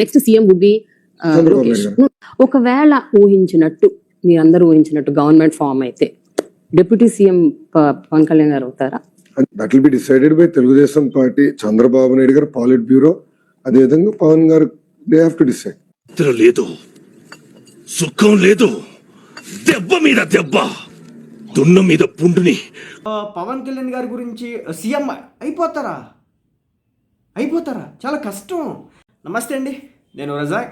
Next CM would be Naidu ఒకవేళ ఊహించినట్టు మీరందరూ ఊహించినట్టు గవర్నమెంట్ ఫామ్ అయితే డిప్యూటీ సీఎం పవన్ కళ్యాణ్ గారు అవుతారా? That will be decided by Telugu Desam party Chandrababu Naidu గారు పాలిట్ బ్యూరో అదేవిధంగా పవన్ గారు దే హ్యావ్ టు డిసైడ్ నిద్ర లేదు సుఖం లేదు దెబ్బ మీద దెబ్బ దున్న మీద పుండుని. ఆ, పవన్ కళ్యాణ్ గారి గురించి సీఎం అయిపోతారా? అయిపోతారా? చాలా కష్టం. నమస్తే అండి నేను రజాక్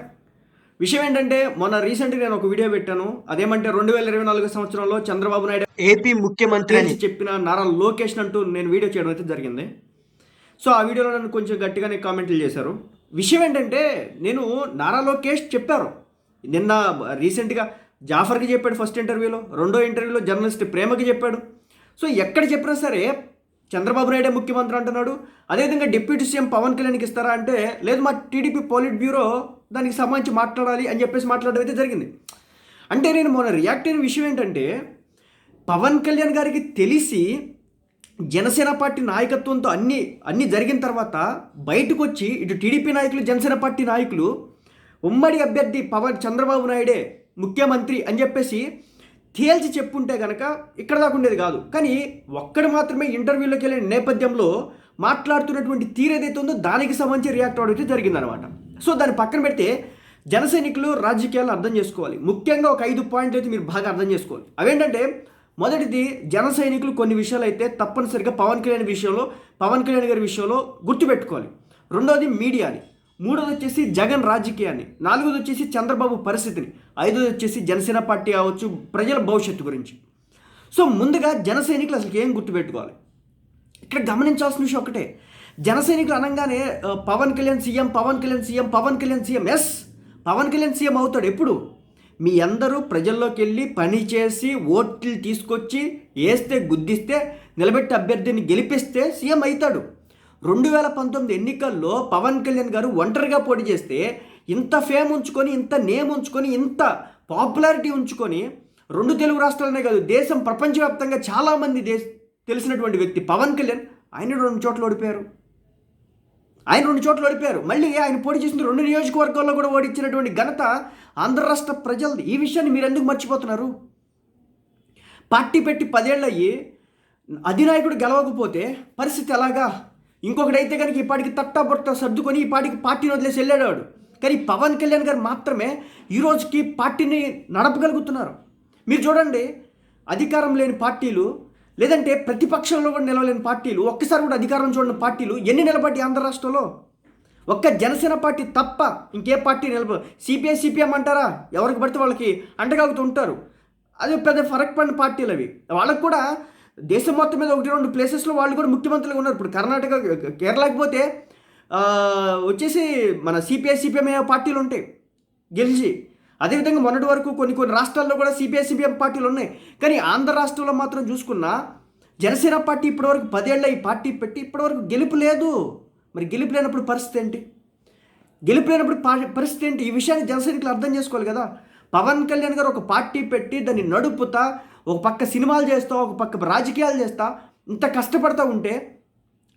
విషయం ఏంటంటే మొన్న రీసెంట్గా నేను ఒక వీడియో పెట్టాను. అదేమంటే రెండు వేల ఇరవై నాలుగు సంవత్సరంలో చంద్రబాబు నాయుడు ఏపీ ముఖ్యమంత్రి అని. చెప్పిన నారా లోకేష్ అంటూ నేను వీడియో చేయడం అయితే జరిగింది. సో ఆ వీడియోలో నన్ను కొంచెం గట్టిగానే కామెంట్లు చేశారు. విషయం ఏంటంటే నేను నారా లోకేష్ చెప్పారు. నిన్న రీసెంట్గా జాఫర్కి చెప్పాడు ఫస్ట్ ఇంటర్వ్యూలో రెండో ఇంటర్వ్యూలో జర్నలిస్ట్ ప్రేమకి చెప్పాడు. సో ఎక్కడ చెప్పినా సరే చంద్రబాబు నాయుడే ముఖ్యమంత్రి అంటున్నాడు. అదేవిధంగా డిప్యూటీ సీఎం పవన్ కళ్యాణ్కి ఇస్తారా అంటే లేదు మా టీడీపీ పోలిట్ బ్యూరో దానికి సంబంధించి మాట్లాడాలి అని చెప్పేసి మాట్లాడడం అయితే జరిగింది. అంటే నేను మొన్న రియాక్ట్ అయిన విషయం ఏంటంటే పవన్ కళ్యాణ్ గారికి తెలిసి జనసేన పార్టీ నాయకత్వంతో అన్ని అన్ని జరిగిన తర్వాత బయటకు వచ్చి ఇటు టీడీపీ నాయకులు జనసేన పార్టీ నాయకులు ఉమ్మడి అభ్యర్థి పవన్ చంద్రబాబు నాయుడే ముఖ్యమంత్రి అని చెప్పేసి తేల్చి చెప్పుంటే గనక ఇక్కడ దాకా ఉండేది కాదు. కానీ ఒక్కడు మాత్రమే ఇంటర్వ్యూలోకి వెళ్ళిన నేపథ్యంలో మాట్లాడుతున్నటువంటి తీరు ఏదైతే ఉందో దానికి సంబంధించి రియాక్ట్ అవడం అయితే జరిగిందనమాట సో దాన్ని పక్కన పెడితే జనసైనికులు రాజకీయాలు అర్థం చేసుకోవాలి. ముఖ్యంగా ఒక ఐదు పాయింట్లు అయితే మీరు బాగా అర్థం చేసుకోవాలి. అవేంటంటే మొదటిది జన సైనికులు కొన్ని విషయాలు అయితే తప్పనిసరిగా పవన్ కళ్యాణ్ విషయంలో పవన్ కళ్యాణ్ గారి విషయంలో గుర్తుపెట్టుకోవాలి. రెండోది మీడియాని. మూడోది వచ్చేసి జగన్ రాజకీయాన్ని నాలుగోది వచ్చేసి చంద్రబాబు పరిస్థితిని ఐదోది వచ్చేసి జనసేన పార్టీ కావచ్చు ప్రజల భవిష్యత్తు గురించి. సో ముందుగా జన సైనికులు అసలు ఏం గుర్తుపెట్టుకోవాలి? ఇక్కడ గమనించాల్సిన విషయం ఒకటే. జన సైనికులు అనగానే Pawan Kalyan CM Pawan Kalyan CM Pawan Kalyan CM. Yes Pawan Kalyan CM అవుతాడు ఎప్పుడు? మీ అందరూ ప్రజల్లోకి వెళ్ళి పని చేసి ఓట్లు తీసుకొచ్చి వేస్తే గుద్దిస్తే నిలబెట్టి అభ్యర్థిని గెలిపిస్తే సీఎం అవుతాడు. రెండు వేల పంతొమ్మిది ఎన్నికల్లో పవన్ కళ్యాణ్ గారు ఒంటరిగా పోటీ చేస్తే ఇంత ఫేమ్ ఉంచుకొని ఇంత నేమ్ ఉంచుకొని ఇంత పాపులారిటీ ఉంచుకొని రెండు తెలుగు రాష్ట్రాలనే కాదు దేశం ప్రపంచవ్యాప్తంగా చాలామంది దేశ తెలిసినటువంటి వ్యక్తి పవన్ కళ్యాణ్ ఆయన రెండు చోట్ల ఓడిపోయారు. ఆయన రెండు చోట్ల ఓడిపోయారు. మళ్ళీ ఆయన పోటీ చేసిన రెండు నియోజకవర్గాల్లో కూడా ఓడించినటువంటి ఘనత ఆంధ్ర రాష్ట్ర ప్రజలది. ఈ విషయాన్ని మీరు ఎందుకు మర్చిపోతున్నారు? పార్టీ పెట్టి పదేళ్ళు అయ్యి అధినాయకుడు గెలవకపోతే పరిస్థితి ఎలాగా? ఇంకొకడైతే కనుక ఈ పాటికి తట్టాబొట్ట సర్దుకొని ఈ పాటికి పార్టీని వదిలేసి వెళ్ళాడు కానీ పవన్ కళ్యాణ్ గారు మాత్రమే ఈ రోజుకి పార్టీని నడపగలుగుతున్నారు. మీరు చూడండి అధికారం లేని పార్టీలు లేదంటే ప్రతిపక్షంలో కూడా నిలవలేని పార్టీలు ఒక్కసారి కూడా అధికారం చూడని పార్టీలు ఎన్ని నిలబడి ఆంధ్ర రాష్ట్రంలో? ఒక్క జనసేన పార్టీ తప్ప ఇంకే పార్టీ నిలబ సిపిఐ సిపిఎం అంటారా? ఎవరికి పడితే వాళ్ళకి అంటగాగుతూ ఉంటారు. అది పెద్ద ఫరక్ పడిన పార్టీలు అవి వాళ్ళకు కూడా దేశం మొత్తం మీద ఒకటి రెండు ప్లేసెస్లో వాళ్ళు కూడా ముఖ్యమంత్రులుగా ఉన్నారు. ఇప్పుడు కర్ణాటక కేరళకి పోతే వచ్చేసి మన సిపిఐ సిపిఎం పార్టీలు ఉంటాయి. గెలిచి. అదేవిధంగా మొన్నటి వరకు కొన్ని కొన్ని రాష్ట్రాల్లో కూడా సిపిఐ సిపిఎం పార్టీలు ఉన్నాయి. కానీ ఆంధ్ర రాష్ట్రంలో మాత్రం చూసుకున్నా జనసేన పార్టీ ఇప్పటివరకు పదేళ్ళ ఈ పార్టీ పెట్టి ఇప్పటివరకు గెలుపు లేదు. మరి గెలుపు లేనప్పుడు పరిస్థితి ఏంటి? గెలుపు లేనప్పుడు పరిస్థితి ఏంటి? ఈ విషయాన్ని జనసైనికులు అర్థం చేసుకోవాలి కదా. పవన్ కళ్యాణ్ గారు ఒక పార్టీ పెట్టి దాన్ని నడుపుతా ఒక పక్క సినిమాలు చేస్తా ఒక పక్క రాజకీయాలు చేస్తా ఇంత కష్టపడతా ఉంటే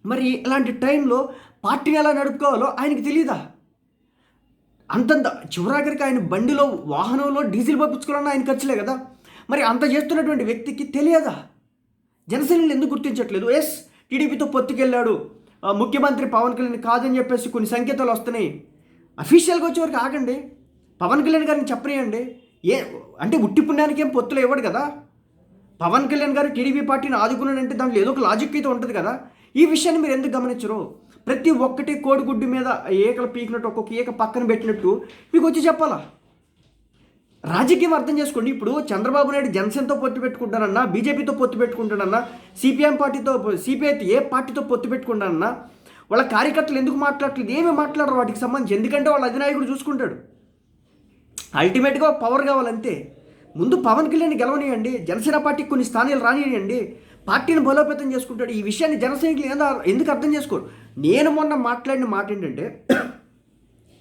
మరి ఇలాంటి టైంలో పార్టీని ఎలా నడుపుకోవాలో ఆయనకి తెలియదా అంతంత చివరాఖరికి ఆయన బండిలో వాహనంలో డీజిల్ పంపించుకోవాలన్నా ఆయన ఖర్చులే కదా. మరి అంత చేస్తున్నటువంటి వ్యక్తికి తెలియదా? జనసేనలు ఎందుకు గుర్తించట్లేదు? ఎస్ టీడీపీతో పొత్తుకెళ్ళాడు. ముఖ్యమంత్రి పవన్ కళ్యాణ్ కాదని చెప్పేసి కొన్ని సంకేతాలు వస్తున్నాయి. అఫీషియల్గా వచ్చేవరకు ఆగండి. పవన్ కళ్యాణ్ గారిని చెప్పనియండి. ఏ అంటే ఉట్టి పుణ్యానికి ఏం పొత్తులు ఇవ్వడు కదా? పవన్ కళ్యాణ్ గారు టీడీపీ పార్టీని ఆదుకున్నాడంటే దాంట్లో ఏదో ఒక లాజిక్ అయితే ఉంటుంది కదా? ఈ విషయాన్ని మీరు ఎందుకు గమనించరు? ప్రతి ఒక్కటి కోడిగుడ్డు మీద ఏకలు పీకినట్టు ఒక్కొక్క ఏక పక్కన పెట్టినట్టు మీకు వచ్చి చెప్పాలా? రాజకీయం అర్థం చేసుకోండి. ఇప్పుడు చంద్రబాబు నాయుడు జనసేనతో పొత్తు పెట్టుకుంటానన్నా బీజేపీతో పొత్తు పెట్టుకుంటానన్నా సిపిఎం పార్టీతో సిపిఐ ఏ పార్టీతో పొత్తు పెట్టుకుంటానన్నా వాళ్ళ కార్యకర్తలు ఎందుకు మాట్లాడట్లేదు? ఏమి మాట్లాడరు వాటికి సంబంధించి? ఎందుకంటే వాళ్ళ అధినాయకుడు చూసుకుంటాడు. అల్టిమేట్గా పవర్ కావాలంతే ముందు పవన్ కళ్యాణ్ గెలవనియండి జనసేన పార్టీకి కొన్ని స్థానాలు రానియండి పార్టీని బలోపేతం చేసుకుంటాడు. ఈ విషయాన్ని జనసైనికులు ఏదో ఎందుకు అర్థం చేసుకోరు? నేను మొన్న మాట్లాడిన మాట ఏంటంటే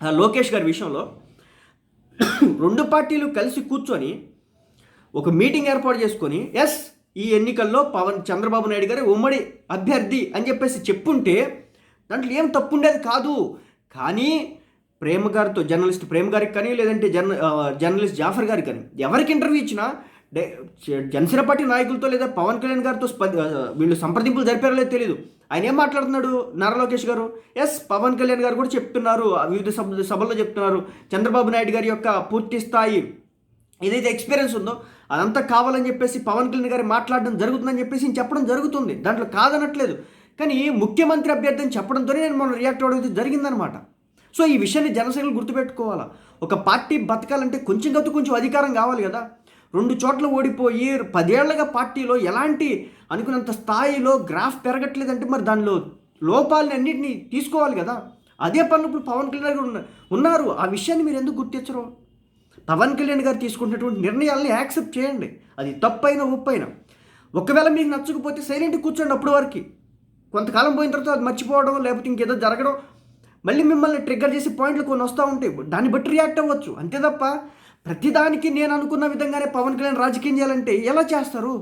లోకేష్ గారి విషయంలో రెండు పార్టీలు కలిసి కూర్చొని ఒక మీటింగ్ ఏర్పాటు చేసుకొని ఎస్ ఈ ఎన్నికల్లో పవన్ చంద్రబాబు నాయుడు గారి ఉమ్మడి అభ్యర్థి అని చెప్పేసి చెప్పుంటే దాంట్లో ఏం తప్పు ఉండేది కాదు. కానీ ప్రేమ గారితో జర్నలిస్ట్ ప్రేమ గారికి కానీ లేదంటే జర్న జర్నలిస్ట్ జాఫర్ గారికి కానీ ఎవరికి ఇంటర్వ్యూ ఇచ్చినా డే జనసేన పార్టీ నాయకులతో లేదా పవన్ కళ్యాణ్ గారితో వీళ్ళు సంప్రదింపులు జరిపారో లేదో తెలియదు ఆయన ఏం మాట్లాడుతున్నాడు నారా లోకేష్ గారు? ఎస్ పవన్ కళ్యాణ్ గారు కూడా చెప్తున్నారు వివిధ సభ సభల్లో చెప్తున్నారు చంద్రబాబు నాయుడు గారి యొక్క పూర్తి స్థాయి ఏదైతే ఎక్స్పీరియన్స్ ఉందో అదంతా కావాలని చెప్పేసి పవన్ కళ్యాణ్ గారు మాట్లాడడం జరుగుతుందని చెప్పేసి చెప్పడం జరుగుతుంది. దాంట్లో కాదనట్లేదు. కానీ ముఖ్యమంత్రి అభ్యర్థి అని చెప్పడంతోనే నేను మనం రియాక్ట్ అవ్వడం జరిగిందనమాట. సో ఈ విషయాన్ని జనసేనలు గుర్తుపెట్టుకోవాలా? ఒక పార్టీ బతకాలంటే కొంచెం గత కొంచెం అధికారం కావాలి కదా. రెండు చోట్ల ఓడిపోయి పదేళ్ళగా పార్టీలో ఎలాంటి అనుకున్నంత స్థాయిలో గ్రాఫ్ పెరగట్లేదంటే మరి దానిలో లోపాలని అన్నింటినీ తీసుకోవాలి కదా. అదే పనులు ఇప్పుడు పవన్ కళ్యాణ్ గారు ఉన్నారు. ఆ విషయాన్ని మీరు ఎందుకు గుర్తించరు? పవన్ కళ్యాణ్ గారు తీసుకుంటున్నటువంటి నిర్ణయాల్ని యాక్సెప్ట్ చేయండి. అది తప్పైనా ఉప్పైనా ఒకవేళ మీకు నచ్చకపోతే సైలెంట్ కూర్చోండి అప్పటి వరకు. కొంతకాలం పోయిన తర్వాత అది మర్చిపోవడం లేకపోతే ఇంకేదో జరగడం మళ్ళీ మిమ్మల్ని ట్రిగ్గర్ చేసి పాయింట్లు కొన్ని వస్తూ ఉంటాయి దాన్ని బట్టి రియాక్ట్ అవ్వచ్చు. అంతే తప్ప ప్రతిదానికి నేను అనుకున్న విధంగానే పవన్ కళ్యాణ్ రాజకీయం చేయాలంటే ఎలా చేస్తారు?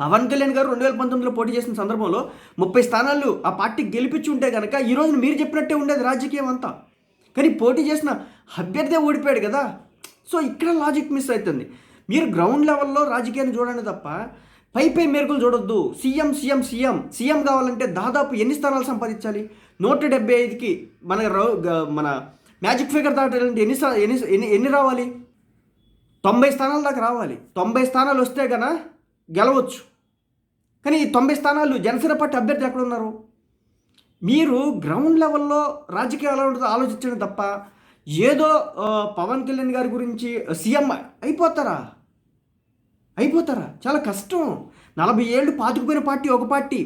పవన్ కళ్యాణ్ గారు రెండు వేల పంతొమ్మిదిలో పోటీ చేసిన సందర్భంలో ముప్పై స్థానాలు ఆ పార్టీకి గెలిపించి ఉంటే కనుక ఈ మీరు చెప్పినట్టే ఉండేది రాజకీయం అంతా. కానీ పోటీ చేసిన అభ్యర్థే ఓడిపోయాడు కదా. సో ఇక్కడ లాజిక్ మిస్ అవుతుంది. మీరు గ్రౌండ్ లెవెల్లో రాజకీయాన్ని చూడండి తప్ప పై పై మెరుగులు చూడొద్దు. CM CM CM. సీఎం కావాలంటే దాదాపు ఎన్ని స్థానాలు సంపాదించాలి? నూట డెబ్బై ఐదుకి మన రౌ- మన మ్యాజిక్ ఫిగర్ దాటాలంటే ఎన్ని స్థా- ఎన్ని ఎన్ని ఎన్ని రావాలి? తొంభై స్థానాల దాకా రావాలి. తొంభై స్థానాలు వస్తే గన గెలవచ్చు. కానీ ఈ తొంభై స్థానాలు జనసేన పార్టీ అభ్యర్థి ఎక్కడ ఉన్నారు మీరు గ్రౌండ్ లెవెల్లో రాజకీయాలు ఎలా ఉంటుందో ఆలోచించండి తప్ప ఏదో పవన్ కళ్యాణ్ గారి గురించి సీఎం అయిపోతారా? అయిపోతారా? చాలా కష్టం. నలభై ఏళ్ళు పాతుకుపోయిన పార్టీ ఒక పార్టీ.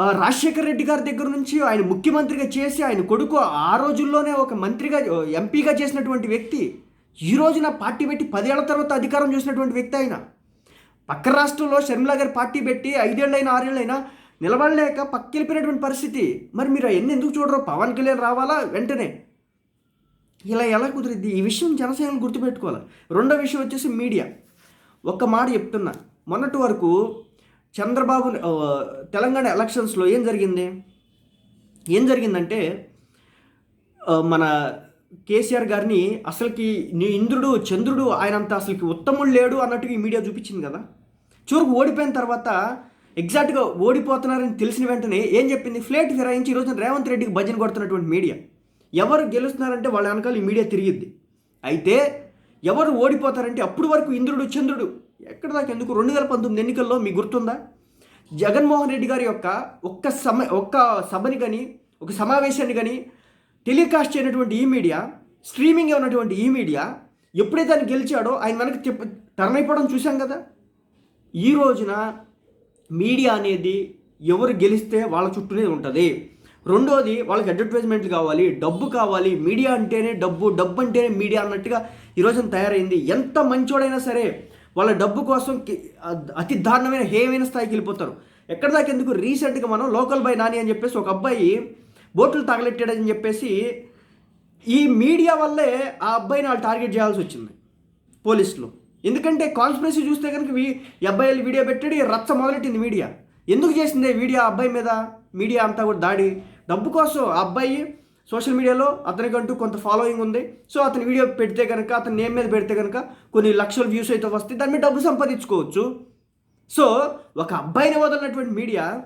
రాజశేఖర రెడ్డి గారి దగ్గర నుంచి ఆయన ముఖ్యమంత్రిగా చేసి ఆయన కొడుకు ఆ రోజుల్లోనే ఒక మంత్రిగా ఎంపీగా చేసినటువంటి వ్యక్తి. ఈ రోజున పార్టీ పెట్టి పదేళ్ళ తర్వాత అధికారం చేసినటువంటి వ్యక్తి ఆయన. పక్క రాష్ట్రంలో షర్మిల గారి పార్టీ పెట్టి ఐదేళ్ళైనా ఆరేళ్ళైనా నిలబడలేక పక్కెళ్ళిపోయినటువంటి పరిస్థితి. మరి మీరు అవన్నీ ఎందుకు చూడరు? పవన్ కళ్యాణ్ రావాలా? వెంటనే. ఇలా ఎలా కుదిరింది ఈ విషయం జనసేనలు గుర్తుపెట్టుకోవాలి. రెండో విషయం వచ్చేసి మీడియా. ఒక్క మాట చెప్తున్నా. మొన్నటి వరకు చంద్రబాబు తెలంగాణ ఎలక్షన్స్లో ఏం జరిగింది? ఏం జరిగిందంటే మన కేసీఆర్ గారిని అసలుకి నీ ఇంద్రుడు చంద్రుడు ఆయనంత అసలుకి ఉత్తముడు లేడు అన్నట్టుగా ఈ మీడియా చూపించింది కదా. చివరికి ఓడిపోయిన తర్వాత ఎగ్జాక్ట్గా ఓడిపోతున్నారని తెలిసిన వెంటనే ఏం చెప్పింది? ఫ్లేట్ ఫిరాయించి ఈరోజు రేవంత్ రెడ్డికి భజన కొడుతున్నటువంటి మీడియా. ఎవరు గెలుస్తున్నారంటే వాళ్ళ వెనకాల ఈ మీడియా తిరిగిద్ది. అయితే ఎవరు ఓడిపోతారంటే అప్పుడు వరకు ఇంద్రుడు చంద్రుడు. ఎక్కడ దాకా ఎందుకు? రెండు వేల పంతొమ్మిది ఎన్నికల్లో మీకు గుర్తుందా? జగన్మోహన్ రెడ్డి గారి యొక్క ఒక్క సమ ఒక్క సభని కానీ ఒక సమావేశాన్ని కానీ టెలికాస్ట్ చేయనటువంటి ఈ మీడియా స్ట్రీమింగ్ ఉన్నటువంటి ఈ మీడియా ఎప్పుడైతే ఆయన గెలిచాడో ఆయన వెనక్కి తిప్ప టర్న్ అయిపోవడం చూసాం కదా? ఈ రోజున మీడియా అనేది ఎవరు గెలిస్తే వాళ్ళ చుట్టూనే ఉంటుంది. రెండోది వాళ్ళకి అడ్వర్టైజ్మెంట్లు కావాలి డబ్బు కావాలి మీడియా అంటేనే డబ్బు డబ్బు అంటేనే మీడియా అన్నట్టుగా ఈరోజు తయారైంది. ఎంత మంచోడైనా సరే వాళ్ళ డబ్బు కోసం అతి దారుణమైన హేమైన స్థాయికి వెళ్ళిపోతారు. ఎక్కడ దాకా ఎందుకు? రీసెంట్గా మనం లోకల్ బై నాని అని చెప్పేసి ఒక అబ్బాయి బోట్లు తగలెట్టాడని చెప్పేసి ఈ మీడియా వల్లే ఆ అబ్బాయిని వాళ్ళు టార్గెట్ చేయాల్సి వచ్చింది పోలీసులు. ఎందుకంటే కాన్స్పిరసీ చూస్తే కనుక ఈ అబ్బాయిలు వీడియో పెట్టాడు రచ్చ మొదలెట్టింది మీడియా ఎందుకు చేసింది వీడియో ఆ అబ్బాయి మీద? మీడియా అంతా కూడా దాడి. డబ్బు కోసం ఆ అబ్బాయి సోషల్ మీడియాలో అతనికంటూ కొంత ఫాలోయింగ్ ఉంది. సో అతని వీడియో పెడితే కనుక అతని నేమ్ మీద పెడితే కనుక కొన్ని లక్షల వ్యూస్ అయితే వస్తాయి. దాని మీద డబ్బు సంపాదించుకోవచ్చు. సో ఒక అబ్బాయిని వదిలినటువంటి మీడియా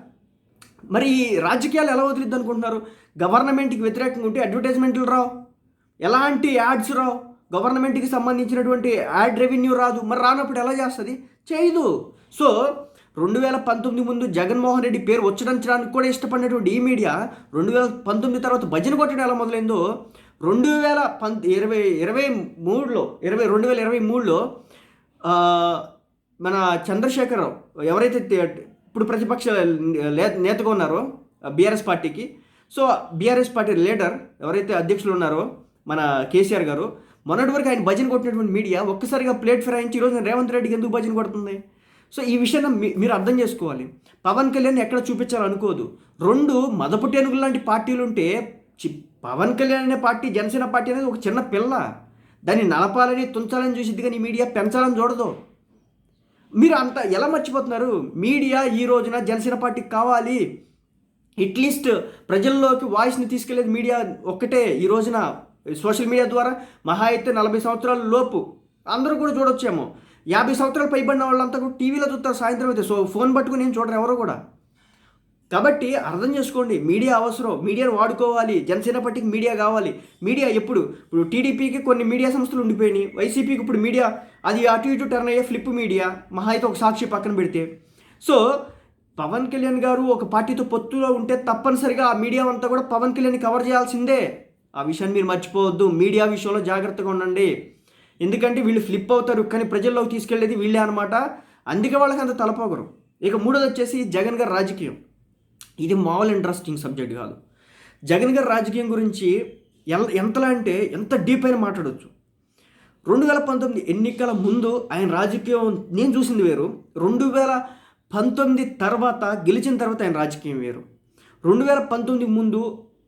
మరి ఈ రాజకీయాలు ఎలా వదిలిద్ది అనుకుంటున్నారు? గవర్నమెంట్కి వ్యతిరేకంగా ఉంటే అడ్వర్టైజ్మెంట్లు రావు. ఎలాంటి యాడ్స్ రావు. గవర్నమెంట్కి సంబంధించినటువంటి యాడ్ రెవెన్యూ రాదు. మరి రానప్పుడు ఎలా చేస్తుంది? చేయదు. సో రెండు వేల పంతొమ్మిది ముందు జగన్మోహన్ రెడ్డి పేరు ఉచ్చరించడానికి కూడా ఇష్టపడినటువంటి ఈ మీడియా రెండు వేల పంతొమ్మిది తర్వాత భజన కొట్టడం ఎలా మొదలైందో రెండు వేల పం ఇరవై ఇరవై మూడులో ఇరవై రెండు వేల ఇరవై మూడులో మన చంద్రశేఖరరావు ఎవరైతే ఇప్పుడు ప్రతిపక్ష లే- నేతగా ఉన్నారో బీఆర్ఎస్ పార్టీకి సో బీఆర్ఎస్ పార్టీ లీడర్ ఎవరైతే అధ్యక్షులు ఉన్నారో మన కేసీఆర్ గారు మొన్నటి వరకు ఆయన భజన కొట్టినటువంటి మీడియా ఒక్కసారిగా ప్లేట్ ఫిరాయించి ఈరోజు రేవంత్ రెడ్డికి ఎందుకు భజన కొడుతుంది? సో ఈ విషయాన్ని మీ- మీరు అర్థం చేసుకోవాలి. పవన్ కళ్యాణ్ ఎక్కడ చూపించాలనుకోదు రెండు మదపుటి లాంటి పార్టీలు ఉంటే చి- పవన్ కళ్యాణ్ అనే పార్టీ జనసేన పార్టీ అనేది ఒక చిన్న పిల్ల. దాన్ని నలపాలని తుంచాలని చూసిద్ది కానీ మీడియా పెంచాలని చూడదు. మీరు అంత ఎలా మర్చిపోతున్నారు? మీడియా ఈ రోజున జనసేన పార్టీకి కావాలి. అట్లీస్ట్ ప్రజల్లోకి వాయిస్ని తీసుకెళ్ళేది మీడియా ఒక్కటే ఈ రోజున. సోషల్ మీడియా ద్వారా మహా అయితే నలభై సంవత్సరాల లోపు. అందరూ కూడా చూడొచ్చేమో. యాభై సంవత్సరాలు పైబడిన వాళ్ళంతా కూడా టీవీలో చూస్తారు సాయంత్రం అయితే. సో ఫోన్ పట్టుకుని నేను చూడరు ఎవరు కూడా. కాబట్టి అర్థం చేసుకోండి మీడియా అవసరం మీడియాను వాడుకోవాలి జనసేన పార్టీకి మీడియా కావాలి. మీడియా ఎప్పుడు? ఇప్పుడు టీడీపీకి కొన్ని మీడియా సంస్థలు ఉండిపోయినాయి. వైసీపీకి ఇప్పుడు మీడియా అది అటు ఇటు టర్న్ అయ్యే ఫ్లిప్ మీడియా మహా అయితే ఒక సాక్షి పక్కన పెడితే. సో పవన్ కళ్యాణ్ గారు ఒక పార్టీతో పొత్తులో ఉంటే తప్పనిసరిగా ఆ మీడియా అంతా కూడా పవన్ కళ్యాణ్ కవర్ చేయాల్సిందే. ఆ విషయాన్ని మీరు మర్చిపోవద్దు. మీడియా విషయంలో జాగ్రత్తగా ఉండండి. ఎందుకంటే వీళ్ళు ఫ్లిప్ అవుతారు కానీ ప్రజల్లోకి తీసుకెళ్ళేది వీళ్ళే అనమాట అందుకే వాళ్ళకి అంత తలపోగరు. ఇక మూడోది వచ్చేసి జగన్ గారి రాజకీయం. ఇది మామూలు ఇంట్రెస్టింగ్ సబ్జెక్ట్ కాదు. జగన్ గారి రాజకీయం గురించి ఎల్ ఎంతలా అంటే ఎంత డీప్ అయిన మాట్లాడవచ్చు రెండు వేల పంతొమ్మిది ఎన్నికల ముందు ఆయన రాజకీయం నేను చూసింది వేరు. రెండు వేల పంతొమ్మిది తర్వాత గెలిచిన తర్వాత ఆయన రాజకీయం వేరు. రెండు వేల పంతొమ్మిది ముందు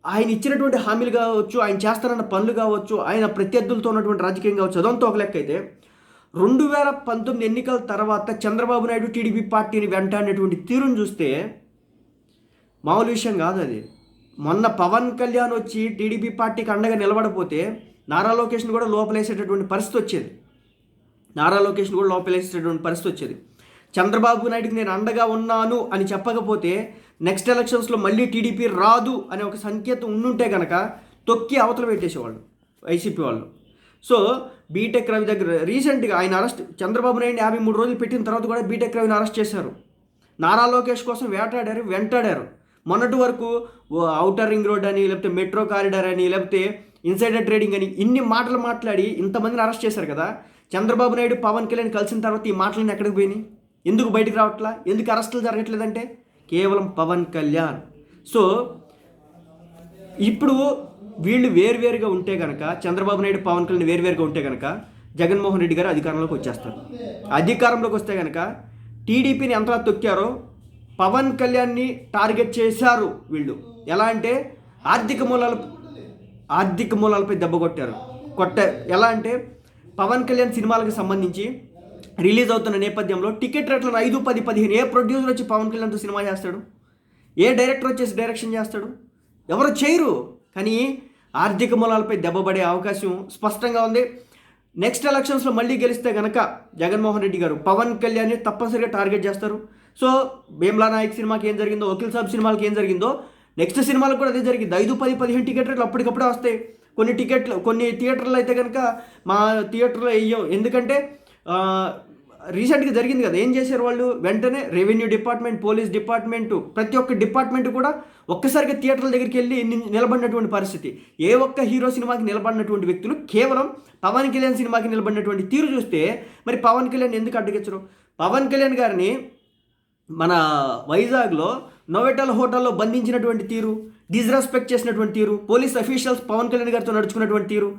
ఆయన ఇచ్చినటువంటి హామీలు కావచ్చు ఆయన చేస్తారన్న పనులు కావచ్చు ఆయన ప్రత్యర్థులతో ఉన్నటువంటి రాజకీయం కావచ్చు అదంతా ఒక లెక్క అయితే రెండు వేల పంతొమ్మిది ఎన్నికల తర్వాత చంద్రబాబు నాయుడు టీడీపీ పార్టీని వెంటాడినటువంటి తీరును చూస్తే మామూలు విషయం కాదు అది. మొన్న పవన్ కళ్యాణ్ వచ్చి టీడీపీ పార్టీకి అండగా నిలబడపోతే నారా లోకేష్ని కూడా లోపలేసేటటువంటి పరిస్థితి వచ్చేది. నారా లోకేష్ని కూడా లోపలేసేటటువంటి పరిస్థితి వచ్చేది. చంద్రబాబు నాయుడుకి నేను అండగా ఉన్నాను అని చెప్పకపోతే నెక్స్ట్ ఎలక్షన్స్లో మళ్ళీ టీడీపీ రాదు అనే ఒక సంకేతం ఉండుంటే కనుక తొక్కి అవతల పెట్టేసేవాళ్ళు వైసీపీ వాళ్ళు. సో బీటెక్ రవి దగ్గర రీసెంట్గా ఆయన అరెస్ట్ చంద్రబాబు నాయుడు యాభై మూడు రోజులు పెట్టిన తర్వాత కూడా బీటెక్ రవిని అరెస్ట్ చేశారు. నారా లోకేష్ కోసం వేటాడారు వెంటాడారు. మొన్నటి వరకు అవుటర్ రింగ్ రోడ్ అని లేకపోతే మెట్రో కారిడార్ అని లేకపోతే ఇన్సైడర్ ట్రేడింగ్ అని ఇన్ని మాటలు మాట్లాడి ఇంతమందిని అరెస్ట్ చేశారు కదా. చంద్రబాబు నాయుడు పవన్ కళ్యాణ్ కలిసిన తర్వాత ఈ మాటలను ఎక్కడికి పోయినాయి? ఎందుకు బయటికి రావట్లా? ఎందుకు అరెస్టులు జరగట్లేదంటే? కేవలం పవన్ కళ్యాణ్. సో ఇప్పుడు వీళ్ళు వేరువేరుగా ఉంటే కనుక చంద్రబాబు నాయుడు పవన్ కళ్యాణ్ వేరువేరుగా ఉంటే కనుక జగన్మోహన్ రెడ్డి గారు అధికారంలోకి వచ్చేస్తారు. అధికారంలోకి వస్తే కనుక టీడీపీని ఎంతలా తొక్కారో పవన్ కళ్యాణ్ని టార్గెట్ చేశారు వీళ్ళు. ఎలా అంటే ఆర్థిక మూలాల ఆర్థిక మూలాలపై దెబ్బ కొట్టారు. కొట్ట ఎలా అంటే పవన్ కళ్యాణ్ సినిమాలకు సంబంధించి రిలీజ్ అవుతున్న నేపథ్యంలో టికెట్ రేట్లను ఐదు పది పదిహేను. ఏ ప్రొడ్యూసర్ వచ్చి పవన్ కళ్యాణ్తో సినిమా చేస్తాడు? ఏ డైరెక్టర్ వచ్చేసి డైరెక్షన్ చేస్తాడు? ఎవరు చేయరు. కానీ ఆర్థిక మూలాలపై దెబ్బపడే అవకాశం స్పష్టంగా ఉంది. నెక్స్ట్ ఎలక్షన్స్లో మళ్ళీ గెలిస్తే గనక జగన్మోహన్ రెడ్డి గారు పవన్ కళ్యాణ్ని తప్పనిసరిగా టార్గెట్ చేస్తారు. సో భీమ్లా నాయక్ సినిమాకి ఏం జరిగిందో వకీల్ సాబ్ సినిమాకి ఏం జరిగిందో నెక్స్ట్ సినిమాలకు కూడా అదే జరిగింది. ఐదు పది పదిహేను టికెట్ రేట్లు అప్పటికప్పుడే వస్తాయి. కొన్ని టికెట్లు కొన్ని థియేటర్లు అయితే కనుక మా థియేటర్లో వేయం ఎందుకంటే రీసెంట్గా జరిగింది కదా ఏం చేశారు వాళ్ళు? వెంటనే రెవెన్యూ డిపార్ట్మెంట్ పోలీస్ డిపార్ట్మెంటు ప్రతి ఒక్క డిపార్ట్మెంట్ కూడా ఒక్కసారిగా థియేటర్ల దగ్గరికి వెళ్ళి నిలబడినటువంటి పరిస్థితి. ఏ ఒక్క హీరో సినిమాకి నిలబడినటువంటి వ్యక్తులు కేవలం పవన్ కళ్యాణ్ సినిమాకి నిలబడినటువంటి తీరు చూస్తే మరి పవన్ కళ్యాణ్ ఎందుకు అడ్డగించరు పవన్ కళ్యాణ్ గారిని మన వైజాగ్లో నోవెటల్ హోటల్లో బంధించినటువంటి తీరు డిస్రెస్పెక్ట్ చేసినటువంటి తీరు పోలీస్ అఫీషియల్స్ పవన్ కళ్యాణ్ గారితో నడుచుకున్నటువంటి తీరు.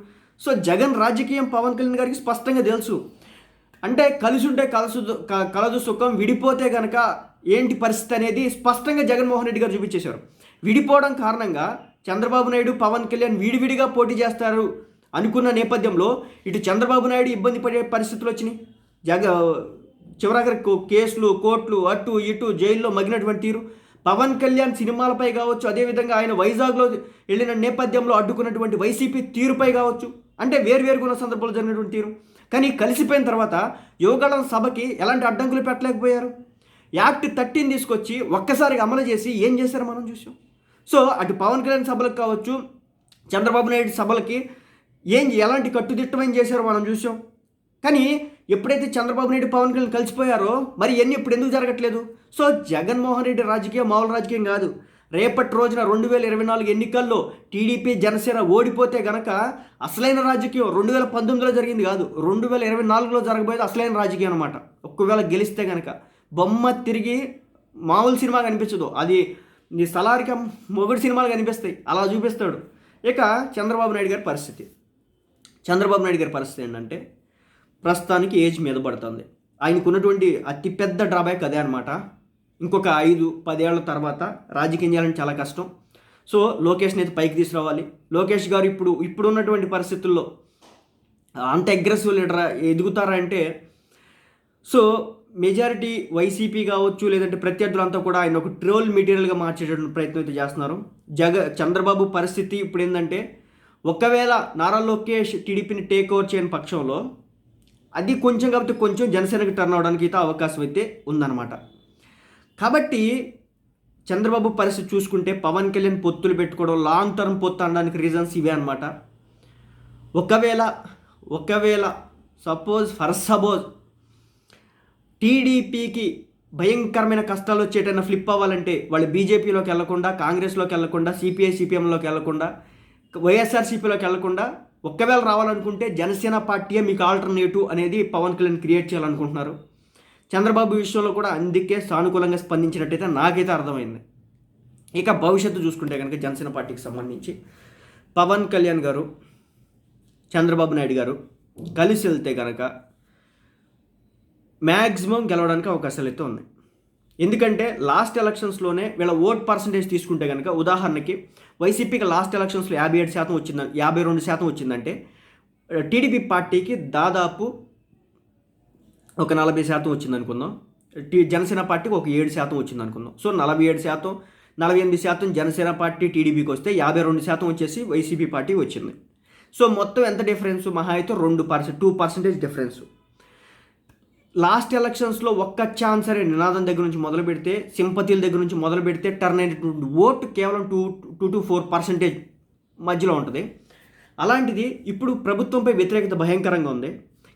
సో జగన్ రాజకీయం పవన్ కళ్యాణ్ గారికి స్పష్టంగా తెలుసు. అంటే కలిసి ఉంటే కలసు కలదు సుఖం విడిపోతే కనుక ఏంటి పరిస్థితి అనేది స్పష్టంగా జగన్మోహన్ రెడ్డి గారు చూపించేశారు. విడిపోవడం కారణంగా చంద్రబాబు నాయుడు పవన్ కళ్యాణ్ విడివిడిగా పోటీ చేస్తారు అనుకున్న నేపథ్యంలో ఇటు చంద్రబాబు నాయుడు ఇబ్బంది పడే పరిస్థితులు వచ్చినాయి. జగ చివరాఖరి కేసులు కోర్టులు అటు ఇటు జైల్లో మగినటువంటి తీరు. పవన్ కళ్యాణ్ సినిమాలపై కావచ్చు అదేవిధంగా ఆయన వైజాగ్లో వెళ్ళిన నేపథ్యంలో అడ్డుకున్నటువంటి వైసీపీ తీరుపై కావచ్చు. అంటే వేరువేరుగా ఉన్న సందర్భంలో జరిగినటువంటి తీరు. కానీ కలిసిపోయిన తర్వాత యువగళం సభకి ఎలాంటి అడ్డంకులు పెట్టలేకపోయారు. యాక్ట్ థర్టీన్ తీసుకొచ్చి ఒక్కసారిగా అమలు చేసి ఏం చేశారో మనం చూసాం. సో అటు పవన్ కళ్యాణ్ సభలకు కావచ్చు చంద్రబాబు నాయుడు సభలకి ఏం ఎలాంటి కట్టుదిట్టమైన చేశారో మనం చూసాం. కానీ ఎప్పుడైతే చంద్రబాబు నాయుడు పవన్ కళ్యాణ్ కలిసిపోయారో మరి ఎన్ని ఇప్పుడు ఎందుకు జరగట్లేదు? సో జగన్మోహన్ రెడ్డి రాజకీయం మామూలు రాజకీయం కాదు. రేపటి రోజున రెండు వేల ఇరవై నాలుగు ఎన్నికల్లో టీడీపీ జనసేన ఓడిపోతే గనక అసలైన రాజకీయం రెండు వేల పంతొమ్మిదిలో జరిగింది కాదు రెండు వేల ఇరవై నాలుగులో జరగబోయేది అసలైన రాజకీయం అనమాట ఒక్కవేళ గెలిస్తే గనక బొమ్మ తిరిగి మామూలు సినిమా కనిపించదు. అది నీ సలారిక మొగుడు సినిమాలు కనిపిస్తాయి. అలా చూపిస్తాడు. ఇక చంద్రబాబు నాయుడు గారి పరిస్థితి. చంద్రబాబు నాయుడు గారి పరిస్థితి ఏంటంటే ప్రస్తుతానికి ఏజ్ మీద పడుతుంది. ఆయనకున్నటువంటి అతిపెద్ద డ్రాబ్యాక్ అదే అనమాట ఇంకొక ఐదు పదేళ్ళ తర్వాత రాజకీయం చేయాలని చాలా కష్టం. సో లోకేష్ని అయితే పైకి తీసుకురావాలి. లోకేష్ గారు ఇప్పుడు ఇప్పుడు ఉన్నటువంటి పరిస్థితుల్లో అంత అగ్రెసివ్ లీడర్ ఎదుగుతారా అంటే సో మెజారిటీ వైసీపీ కావచ్చు లేదంటే ప్రత్యర్థులంతా కూడా ఆయన ఒక ట్రోల్ మెటీరియల్గా మార్చేటటువంటి ప్రయత్నం అయితే చేస్తున్నారు. జగ చంద్రబాబు పరిస్థితి ఇప్పుడు ఏంటంటే ఒకవేళ నారా లోకేష్ టీడీపీని టేక్ ఓవర్ చేయని పక్షంలో అది కొంచెం కాబట్టి కొంచెం జనసేనకి టర్న్ అవడానికి అయితే అవకాశం అయితే ఉందన్నమాట. కాబట్టి చంద్రబాబు పరిస్థితి చూసుకుంటే పవన్ కళ్యాణ్ పొత్తులు పెట్టుకోవడం లాంగ్ టర్మ్ పొత్తు అనడానికి రీజన్స్ ఇవే అనమాట ఒకవేళ ఒకవేళ సపోజ్ ఫర్ సపోజ్ టీడీపీకి భయంకరమైన కష్టాలు వచ్చేటైనా ఫ్లిప్ అవ్వాలంటే వాళ్ళు బీజేపీలోకి వెళ్ళకుండా కాంగ్రెస్లోకి వెళ్ళకుండా సిపిఐ సిపిఎంలోకి వెళ్ళకుండా వైఎస్ఆర్సీపీలోకి వెళ్ళకుండా ఒక్కవేళ రావాలనుకుంటే జనసేన పార్టీయే మీకు ఆల్టర్నేటివ్ అనేది పవన్ కళ్యాణ్ క్రియేట్ చేయాలనుకుంటున్నారు. చంద్రబాబు విషయంలో కూడా అందుకే సానుకూలంగా స్పందించినట్టయితే నాకైతే అర్థమైంది. ఇక భవిష్యత్తు చూసుకుంటే కనుక జనసేన పార్టీకి సంబంధించి పవన్ కళ్యాణ్ గారు చంద్రబాబు నాయుడు గారు కలిసి వెళ్తే కనుక మ్యాక్సిమం గెలవడానికి అవకాశాలు అయితే ఉన్నాయి. ఎందుకంటే లాస్ట్ ఎలక్షన్స్లోనే వీళ్ళ ఓట్ పర్సంటేజ్ తీసుకుంటే కనుక ఉదాహరణకి వైసీపీకి లాస్ట్ ఎలక్షన్స్లో యాభై ఏడు శాతం వచ్చింది యాభై రెండు శాతం వచ్చిందంటే టీడీపీ పార్టీకి దాదాపు ఒక నలభై శాతం వచ్చింది అనుకుందాం టీ జనసేన పార్టీకి ఒక ఏడు శాతం వచ్చింది అనుకుందాం సో నలభై ఏడు శాతం నలభై ఎనిమిది శాతం జనసేన పార్టీ టీడీపీకి వస్తే యాభై రెండు శాతం వచ్చేసి వైసీపీ పార్టీ వచ్చింది. సో మొత్తం ఎంత డిఫరెన్స్? మహా అయితే రెండు percent two percentage difference. Last ఎలక్షన్స్లో ఒక్క ఛాన్స్ అనే నినాదం దగ్గర నుంచి మొదలు పెడితే సింపతిల దగ్గర నుంచి మొదలు పెడితే టర్న్ అయినటువంటి ఓటు కేవలం two two to four percentage మధ్యలో ఉంటుంది. అలాంటిది ఇప్పుడు ప్రభుత్వంపై వ్యతిరేకత భయంకరంగా ఉంది.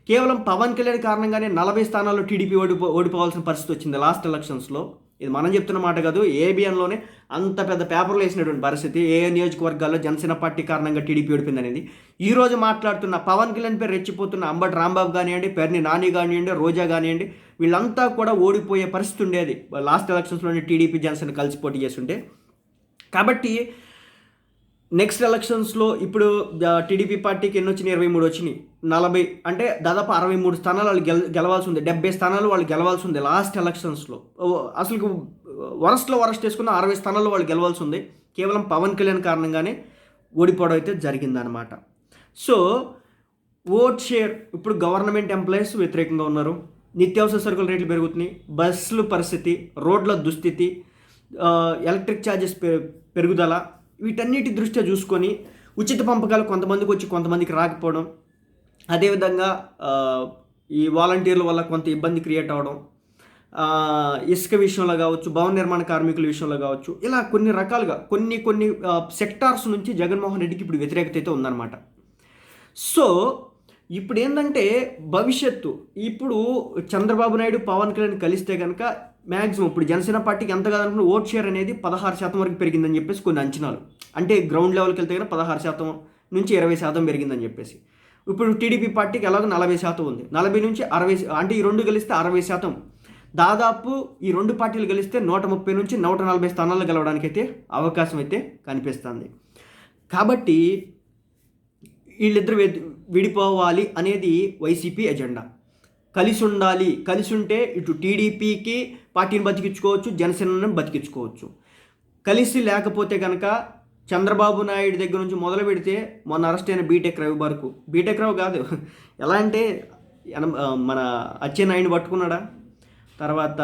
కేవలం పవన్ కళ్యాణ్ కారణంగానే నలభై స్థానాల్లో టీడీపీ ఓడిపో ఓడిపోవాల్సిన పరిస్థితి వచ్చింది లాస్ట్ ఎలక్షన్స్లో. ఇది మనం చెప్తున్న మాట కాదు ఏబిఎన్లోనే అంత పెద్ద పేపర్లు వేసినటువంటి పరిస్థితి. ఏ నియోజకవర్గాల్లో జనసేన పార్టీ కారణంగా టీడీపీ ఓడిపోయింది అనేది ఈ రోజు మాట్లాడుతున్న పవన్ కళ్యాణ్ పేరు రెచ్చిపోతున్న అంబటి రాంబాబు కానివ్వండి పెర్ని నాని కానివ్వండి రోజా కానివ్వండి వీళ్ళంతా కూడా ఓడిపోయే పరిస్థితి ఉండేది. లాస్ట్ ఎలక్షన్స్లోనే టీడీపీ జనసేన కలిసి పోటీ చేస్తుంటే. కాబట్టి నెక్స్ట్ ఎలక్షన్స్లో ఇప్పుడు టీడీపీ పార్టీకి ఎన్ని వచ్చినాయి? ఇరవై మూడు వచ్చినాయి. నలభై అంటే దాదాపు అరవై మూడు స్థానాలు వాళ్ళు గెల గెలవాల్సి ఉంది డెబ్బై స్థానాలు వాళ్ళు గెలవాల్సి ఉంది లాస్ట్ ఎలక్షన్స్లో అసలు వరస్ట్లో వరస్ట్ వేసుకున్న అరవై స్థానాలు వాళ్ళు గెలవాల్సి ఉంది కేవలం పవన్ కళ్యాణ్ కారణంగానే ఓడిపోవడం అయితే జరిగిందనమాట సో ఓట్ షేర్ ఇప్పుడు గవర్నమెంట్ ఎంప్లాయీస్ వ్యతిరేకంగా ఉన్నారు. నిత్యావసర సరుకుల రేట్లు పెరుగుతున్నాయి. బస్సుల పరిస్థితి రోడ్ల దుస్థితి ఎలక్ట్రిక్ ఛార్జెస్ పె- పెరుగుదల వీటన్నిటి దృష్ట్యా చూసుకొని ఉచిత పంపకాలు కొంతమందికి వచ్చి కొంతమందికి రాకపోవడం అదేవిధంగా ఈ వాలంటీర్ల వల్ల కొంత ఇబ్బంది క్రియేట్ అవ్వడం ఇసుక విషయంలో కావచ్చు భవన నిర్మాణ కార్మికుల విషయంలో కావచ్చు ఇలా కొన్ని రకాలుగా కొన్ని కొన్ని సెక్టార్స్ నుంచి జగన్మోహన్ రెడ్డికి ఇప్పుడు వ్యతిరేకత అయితే ఉందన్నమాట. సో ఇప్పుడు ఏంటంటే భవిష్యత్తు ఇప్పుడు చంద్రబాబు నాయుడు పవన్ కళ్యాణ్ కలిస్తే కనుక మ్యాక్సిమం ఇప్పుడు జనసేన పార్టీకి ఎంత కాదనుకున్న ఓట్ షేర్ అనేది పదహారు శాతం వరకు పెరిగిందని చెప్పేసి కొన్ని అంచనాలు. అంటే గ్రౌండ్ లెవెల్కి వెళ్తే కనుక పదహారు శాతం నుంచి ఇరవై శాతం పెరిగిందని చెప్పేసి. ఇప్పుడు టీడీపీ పార్టీకి ఎలాగో నలభై శాతం ఉంది. నలభై నుంచి అరవై అంటే ఈ రెండు కలిస్తే అరవై శాతం. దాదాపు ఈ రెండు పార్టీలు కలిస్తే నూట ముప్పై నుంచి నూట నలభై స్థానాలు గెలవడానికి అయితే అవకాశం అయితే కనిపిస్తుంది. కాబట్టి వీళ్ళిద్దరు విడిపోవాలి అనేది వైసీపీ ఎజెండా. కలిసి ఉండాలి కలిసి ఉంటే ఇటు టీడీపీకి పార్టీని బతికించుకోవచ్చు జనసేనను బతికించుకోవచ్చు. కలిసి లేకపోతే కనుక చంద్రబాబు నాయుడు దగ్గర నుంచి మొదలు పెడితే మొన్న అరెస్ట్ అయిన బీటెక్ రవి వరకు బీటెక్ రావు కాదు. ఎలా అంటే మన ఆ, మన అచ్చెన్నాయుడిని పట్టుకున్నాడా? తర్వాత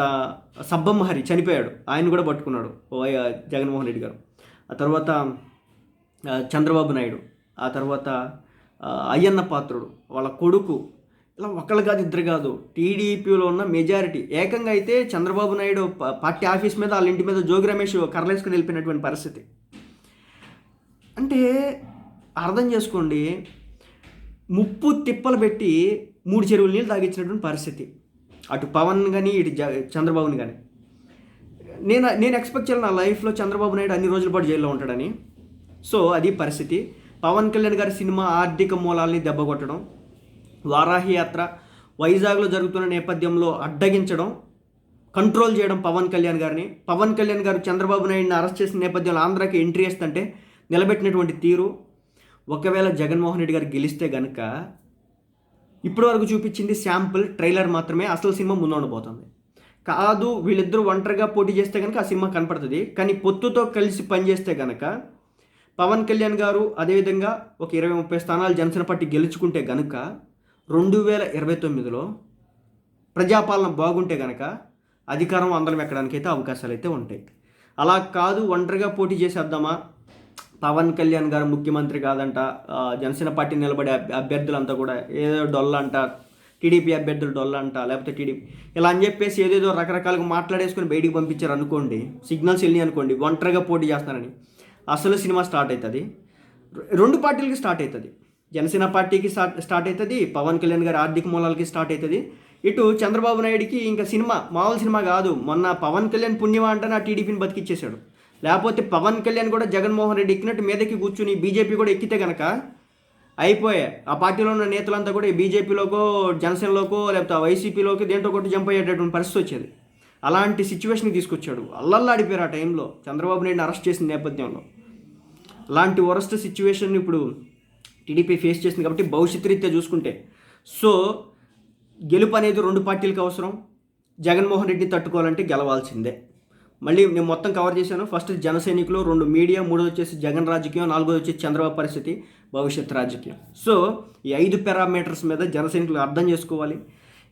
సబ్బమ్మ హరి చనిపోయాడు. ఆయన కూడా పట్టుకున్నాడు ఓ జగన్మోహన్ రెడ్డి గారు. ఆ తర్వాత చంద్రబాబు నాయుడు. ఆ తర్వాత అయ్యన్న పాత్రుడు. వాళ్ళ కొడుకు ఇలా ఒకళ్ళు కాదు ఇద్దరు కాదు. టీడీపీలో ఉన్న మెజారిటీ ఏకంగా అయితే చంద్రబాబు నాయుడు పార్టీ ఆఫీస్ మీద వాళ్ళ ఇంటి మీద జోగి రమేష్ కర్రలేసుకుని వెళ్ళిపోయినటువంటి పరిస్థితి. అంటే అర్థం చేసుకోండి ముప్పు తిప్పలు పెట్టి మూడు చెరువులు నీళ్ళు తాగించినటువంటి పరిస్థితి. అటు పవన్ కానీ ఇటు చంద్రబాబుని కానీ నేను నేను ఎక్స్పెక్ట్ చేయాలి నా లైఫ్లో చంద్రబాబు నాయుడు అన్ని రోజుల పాటు జైల్లో ఉంటాడని. సో అది పరిస్థితి. పవన్ కళ్యాణ్ గారి సినిమా ఆర్థిక మూలాల్ని దెబ్బకొట్టడం వారాహి యాత్ర వైజాగ్లో జరుగుతున్న నేపథ్యంలో అడ్డగించడం కంట్రోల్ చేయడం పవన్ కళ్యాణ్ గారిని. పవన్ కళ్యాణ్ గారు చంద్రబాబు నాయుడిని అరెస్ట్ చేసిన నేపథ్యంలో ఆంధ్రాకి ఎంట్రీ చేస్తుంటే నిలబెట్టినటువంటి తీరు. ఒకవేళ జగన్మోహన్ రెడ్డి గారు గెలిస్తే గనుక ఇప్పటి వరకు చూపించింది శాంపుల్ ట్రైలర్ మాత్రమే. అసలు సినిమా ముందు ఉండబోతుంది. కాదు వీళ్ళిద్దరూ ఒంటరిగా పోటీ చేస్తే కనుక ఆ సినిమా కనపడుతుంది. కానీ పొత్తుతో కలిసి పనిచేస్తే కనుక పవన్ కళ్యాణ్ గారు అదేవిధంగా ఒక ఇరవై ముప్పై స్థానాలు జనసేన పార్టీ గెలుచుకుంటే కనుక రెండు వేల ఇరవై తొమ్మిదిలో ప్రజాపాలన బాగుంటే కనుక అధికారం అందరం ఎక్కడానికైతే అవకాశాలు అయితే ఉంటాయి. అలా కాదు ఒంటరిగా పోటీ చేసేద్దామా? పవన్ కళ్యాణ్ గారు ముఖ్యమంత్రి కాదంట జనసేన పార్టీ నిలబడే అభ్యర్థులంతా కూడా ఏదో డొల్ల అంట టీడీపీ అభ్యర్థులు డొల్ల అంట లేకపోతే టీడీపీ ఇలా అని చెప్పేసి ఏదేదో రకరకాలుగా మాట్లాడేసుకుని బయటికి పంపించారు అనుకోండి సిగ్నల్స్ వెళ్ళి అనుకోండి ఒంటరిగా పోటీ చేస్తున్నారని. అసలు సినిమా స్టార్ట్ అవుతుంది. రెండు పార్టీలకి స్టార్ట్ అవుతుంది. జనసేన పార్టీకి స్టార్ట్ స్టార్ట్ అవుతుంది పవన్ కళ్యాణ్ గారి ఆర్థిక మూలాలకి స్టార్ట్ అవుతుంది ఇటు చంద్రబాబు నాయుడికి ఇంకా సినిమా మామూలు సినిమా కాదు మొన్న పవన్ కళ్యాణ్ పుణ్యమా అంటే నా టీడీపీని బతికిచ్చేశాడు. లేకపోతే పవన్ కళ్యాణ్ కూడా జగన్మోహన్ రెడ్డి ఎక్కినట్టు మీదకి కూర్చుని బీజేపీ కూడా ఎక్కితే కనుక అయిపోయాయి ఆ పార్టీలో ఉన్న నేతలంతా కూడా బీజేపీలోకో జనసేనలోకో లేకపోతే వైసీపీలోకి దేంట్లో కొట్టి జంప్ అయ్యేటటువంటి పరిస్థితి వచ్చేది. అలాంటి సిచ్యువేషన్కి తీసుకొచ్చాడు. అల్లల్లాడిపోయారు ఆ టైంలో చంద్రబాబు నాయుడిని అరెస్ట్ చేసిన నేపథ్యంలో. అలాంటి వరస్ట్ సిచ్యువేషన్ ఇప్పుడు టీడీపీ ఫేస్ చేసింది కాబట్టి భవిష్యత్ రీత్యా చూసుకుంటే. సో గెలుపు అనేది రెండు పార్టీలకు అవసరం. జగన్మోహన్ రెడ్డి తట్టుకోవాలంటే గెలవాల్సిందే. మళ్ళీ నేను మొత్తం కవర్ చేశాను. ఫస్ట్ జన సైనికులు రెండు మీడియా మూడోది వచ్చేసి జగన్ రాజకీయం నాలుగోది వచ్చేసి చంద్రబాబు పరిస్థితి భవిష్యత్ రాజకీయం. సో ఈ ఐదు పారామీటర్స్ మీద జన సైనికులు అర్థం చేసుకోవాలి.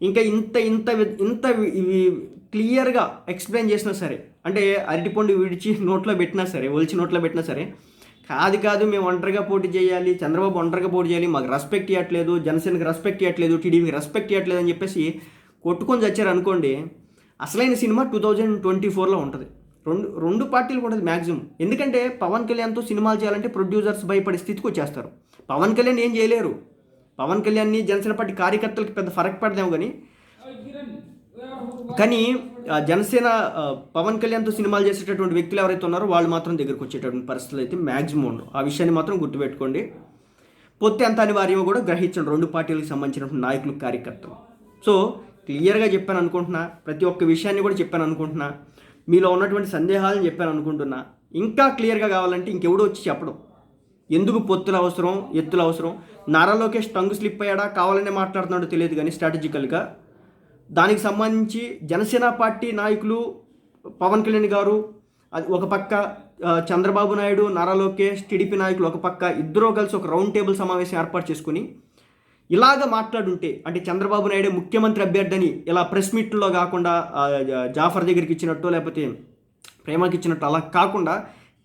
ఇంకా ఇంత ఇంత ఇంత ఇవి క్లియర్గా ఎక్స్ప్లెయిన్ చేసినా సరే అంటే అరటిపండు విడిచి నోట్లో పెట్టినా సరే ఒలిచి నోట్లో పెట్టినా సరే కాదు కాదు మేము ఒంటరిగా పోటీ చేయాలి చంద్రబాబు ఒంటరిగా పోటీ చేయాలి మాకు రెస్పెక్ట్ ఇవ్వట్లేదు జనసేనకి రెస్పెక్ట్ ఇవ్వట్లేదు టీడీపీకి రెస్పెక్ట్ ఇవ్వట్లేదు అని చెప్పేసి కొట్టుకొని చచ్చారు అనుకోండి అసలైన సినిమా టూ థౌజండ్ ట్వంటీ ఫోర్లో ఉంటుంది. రెండు రెండు పార్టీలు కూడా మ్యాక్సిమం ఎందుకంటే పవన్ కళ్యాణ్తో సినిమాలు చేయాలంటే ప్రొడ్యూసర్స్ భయపడే స్థితికి వచ్చేస్తారు. పవన్ కళ్యాణ్ ఏం చేయలేరు. పవన్ కళ్యాణ్ని జనసేన పార్టీ కార్యకర్తలకు పెద్ద ఫరక్ పడదాము కానీ కానీ ఆ, జనసేన పవన్ కళ్యాణ్తో సినిమాలు చేసేటటువంటి వ్యక్తులు ఎవరైతే ఉన్నారో వాళ్ళు మాత్రం దగ్గరకు వచ్చేటటువంటి పరిస్థితులు అయితే మ్యాక్సిమం ఉండవు ఆ విషయాన్ని మాత్రం గుర్తుపెట్టుకోండి. పొత్తి ఎంత అనివార్యమో కూడా గ్రహించండి. రెండు పార్టీలకు సంబంధించినటువంటి నాయకులు కార్యకర్తలు. సో క్లియర్గా చెప్పాను అనుకుంటున్నా. ప్రతి ఒక్క విషయాన్ని కూడా చెప్పాను అనుకుంటున్నా. మీలో ఉన్నటువంటి సందేహాలను చెప్పాను అనుకుంటున్నా. ఇంకా క్లియర్గా కావాలంటే ఇంకెవడో వచ్చి చెప్పడం. ఎందుకు పొత్తులు అవసరం ఎత్తులు అవసరం? నారా లోకేష్ టంగు స్లిప్ అయ్యాడా? కావాలనే మాట్లాడుతున్నాడో తెలియదు కానీ స్ట్రాటజికల్గా దానికి సంబంధించి జనసేన పార్టీ నాయకులు పవన్ కళ్యాణ్ గారు అది ఒక పక్క చంద్రబాబు నాయుడు నారా లోకేష్ టీడీపీ నాయకులు ఒక పక్క ఇద్దరూ కలిసి ఒక రౌండ్ టేబుల్ సమావేశం ఏర్పాటు చేసుకుని ఇలాగ మాట్లాడుంటే అంటే చంద్రబాబు నాయుడు ముఖ్యమంత్రి అభ్యర్థిని ఇలా ప్రెస్ మీట్లో కాకుండా జాఫర్ దగ్గరికి ఇచ్చినట్టు లేకపోతే ప్రేమకి ఇచ్చినట్టు అలా కాకుండా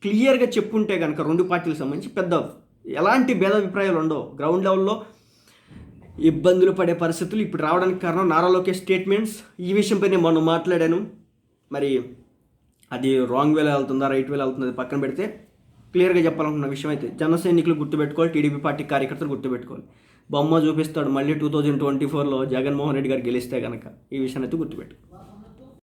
క్లియర్గా చెప్పుంటే కనుక రెండు పార్టీలకు సంబంధించి పెద్ద ఎలాంటి భేదాభిప్రాయాలు ఉండవు. గ్రౌండ్ లెవెల్లో ఇబ్బందులు పడే పరిస్థితులు ఇప్పుడు రావడానికి కారణం నారా లోకేష్ స్టేట్మెంట్స్. ఈ విషయంపై నేను మొన్న మాట్లాడాను. మరి అది రాంగ్ వేలో వెళ్తుందా రైట్ వేలో వెళ్తుందా అది పక్కన పెడితే క్లియర్గా చెప్పాలనుకున్న విషయం అయితే జన సైనికులు గుర్తుపెట్టుకోవాలి టీడీపీ పార్టీ కార్యకర్తలు గుర్తుపెట్టుకోవాలి. బొమ్మ చూపిస్తాడు మళ్ళీ టూ థౌజండ్ ట్వంటీ ఫోర్లో జగన్మోహన్ రెడ్డి గారు గెలిస్తే కనుక ఈ విషయాన్ని అయితే గుర్తుపెట్టుకోవాలి